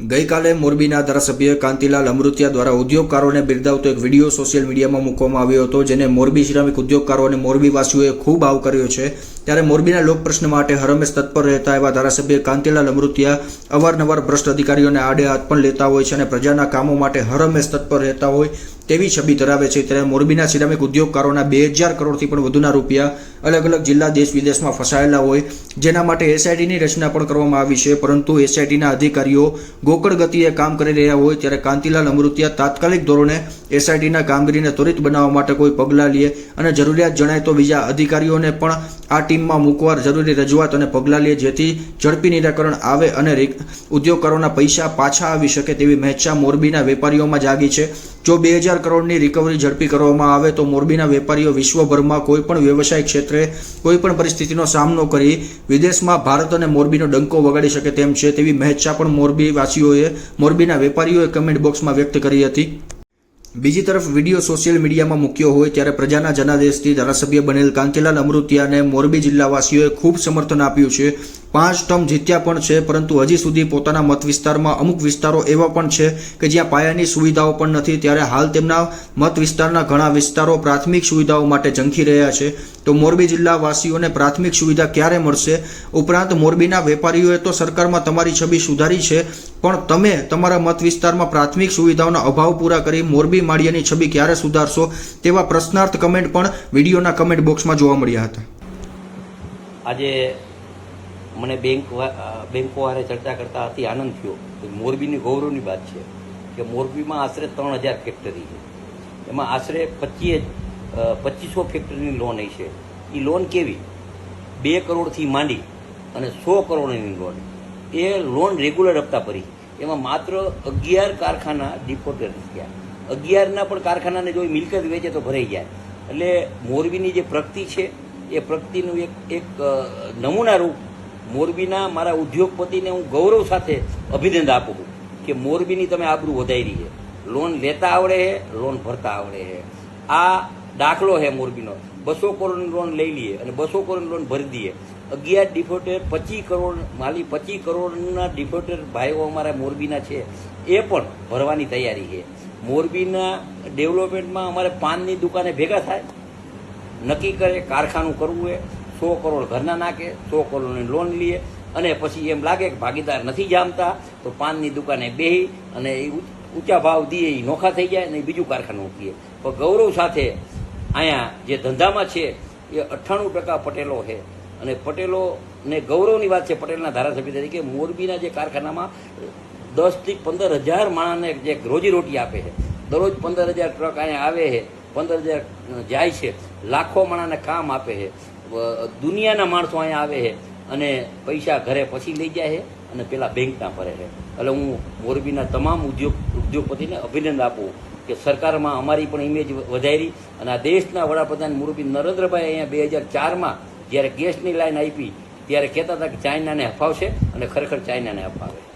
ગઈકાલે મોરબીના ધારાસભ્ય કાંતિલાલ અમૃતિયા દ્વારા ઉદ્યોગકારોને બિરદાવતો એક વીડિયો સોશિયલ મીડિયામાં મૂકવામાં આવ્યો હતો, જેને મોરબી શ્રામિક ઉદ્યોગકારો અને મોરબીવાસીઓએ ખૂબ આવકાર્યો છે. ત્યારે મોરબીના લોક પ્રશ્ન માટે હરમેશ તત્પર રહેતા એવા ધારાસભ્ય કાંતિલાલ અમૃતિયા અવારનવાર ભ્રષ્ટ અધિકારીઓને આડે હાથ પણ લેતા હોય છે અને પ્રજાના કામો માટે હરમેશ તત્પર રહેતા હોય તેવી છબી ધરાવે છે. ત્યારે મોરબીના સિરામિક ઉદ્યોગકારોના બે હજાર કરોડથી પણ વધુના રૂપિયા અલગ અલગ જિલ્લા, દેશ, વિદેશમાં ફસાયેલા હોય જેના માટે એસઆઈટીની રચના પણ કરવામાં આવી છે. પરંતુ એસઆઈટીના અધિકારીઓ ગોકળ ગતિએ કામ કરી રહ્યા હોય ત્યારે કાંતિલાલ અમૃતિયા તાત્કાલિક ધોરણે એસઆઈટીના કામગીરીને ત્વરિત બનાવવા માટે કોઈ પગલાં લે અને જરૂરિયાત જણાય તો બીજા અધિકારીઓને પણ આ ટીમમાં મૂકવા જરૂરી રજૂઆત અને પગલાં લે જેથી ઝડપી નિરાકરણ આવે અને ઉદ્યોગકારોના પૈસા પાછા આવી શકે તેવી મહેચ્છા મોરબીના વેપારીઓમાં જાગી છે. જો બે હજાર કરોડની રિકવરી ઝડપી કરવામાં આવે તો મોરબીના વેપારીઓ વિશ્વભરમાં કોઈપણ વ્યવસાય ક્ષેત્રે કોઈ પણ પરિસ્થિતિનો સામનો કરી વિદેશમાં ભારત અને મોરબીનો ડંકો વગાડી શકે તેમ છે તેવી મહેચ્છા પણ મોરબીવાસીઓએ, મોરબીના વેપારીઓએ કમેન્ટ બોક્સમાં વ્યક્ત કરી હતી. બીજી તરફ વીડિયો સોશિયલ મીડિયામાં મૂક્યો હોય ત્યારે પ્રજાના જનાદેશથી ધારાસભ્ય બનેલ કાંતિલાલ અમૃતિયાને મોરબી જિલ્લાવાસીઓએ ખૂબ સમર્થન આપ્યું છે. પાંચ ટર્મ જીત્યા પણ છે, પરંતુ હજી સુધી પોતાના મત વિસ્તારમાં અમુક વિસ્તારો એવા પણ છે કે જ્યાં પાયાની સુવિધાઓ પણ નથી. ત્યારે હાલ તેમના મત વિસ્તારના ઘણા વિસ્તારો પ્રાથમિક સુવિધાઓ માટે ઝંખી રહ્યા છે. તો મોરબી જિલ્લાવાસીઓને પ્રાથમિક સુવિધા ક્યારે મળશે? ઉપરાંત મોરબીના વેપારીઓએ તો સરકારમાં તમારી છબી સુધારી છે પણ તમે તમારા મત વિસ્તારમાં પ્રાથમિક સુવિધાઓના અભાવ પૂરા કરી મોરબી માળિયાની છબી ક્યારે સુધારશો તેવા પ્રશ્નાર્થ કમેન્ટ પણ વિડીયોના કમેન્ટ બોક્સમાં જોવા મળ્યા હતા. આજે મને બેંક બેંકો હારે ચર્ચા કરતા અતિ આનંદ થયો મોરબીની ગૌરવની વાત છે કે મોરબીમાં આશરે ત્રણ હજાર ફેક્ટરી છે. એમાં આશરે પચીસ પચીસો ફેક્ટરીની લોન છે. એ લોન કેવી? બે કરોડથી માંડી અને સો કરોડની લોન એ લોન રેગ્યુલર હપ્તા ભરી. એમાં માત્ર અગિયાર કારખાના ડિફોલ્ટર થયા. અગિયારના પણ કારખાનાને જો મિલકત વેચે તો ભરાઈ જાય. એટલે મોરબીની જે પ્રગતિ છે, એ પ્રગતિનું એક એક નમૂનારૂપ મોરબીના મારા ઉદ્યોગપતિને હું ગૌરવ સાથે અભિનંદન આપું છું કે મોરબીની તમે આબરૂ વધારી છે. લોન લેતા આવડે છે લોન ભરતા આવડે છે. આ દાખલો છે મોરબીનો બસો કરોડની લોન લઈ લઈએ અને બસો કરોડની લોન ભરી દઈએ. અગિયાર ડિફોલ્ટર પચીસ કરોડ માલી પચીસ કરોડના ડિફોલ્ટર ભાઈઓ અમારા મોરબીના છે. એ પણ ભરવાની તૈયારી છે. મોરબીના ડેવલપમેન્ટમાં અમારે પાનની દુકાને ભેગા થાય. નક્કી કરે કારખાનું કરવું એ સો કરોડ ઘરના નાખે, સો કરોડની લોન લઈએ અને પછી એમ લાગે કે ભાગીદાર નથી જામતા, તો પાનની દુકાને બેહી અને એ ઊંચા ભાવ દઈએ, એ નોખા થઈ જાય અને બીજું કારખાનું મૂકીએ. પણ ગૌરવ સાથે અહીંયા જે ધંધામાં છે, એ અઠ્ઠાણું ટકા પટેલો છે. અને પટેલોને ગૌરવની વાત છે, પટેલના ધારાસભ્ય તરીકે મોરબીના જે કારખાનામાં દસથી પંદર હજાર માણસને જે રોજીરોટી આપે છે. દરરોજ પંદર હજાર ટ્રક અહીંયા આવે છે, પંદર હજાર જાય છે, લાખો માણસને કામ આપે છે. દુનિયાના માણસો અહીંયા આવે છે અને પૈસા ઘરે પછી લઈ જાય છે અને પેલા બેંકના ભરે છે. એટલે હું મોરબીના તમામ ઉદ્યોગ ઉદ્યોગપતિને અભિનંદન આપું કે સરકારમાં અમારી પણ ઇમેજ વધારી અને આ દેશના વડાપ્રધાન મોરબી નરેન્દ્રભાઈ અહીંયા બે હજાર ચારમાં જ્યારે ગેસની લાઇન આપી ત્યારે કહેતા હતા કે ચાઇનાને અપાવશે અને ખરેખર ચાઇનાને હફાવે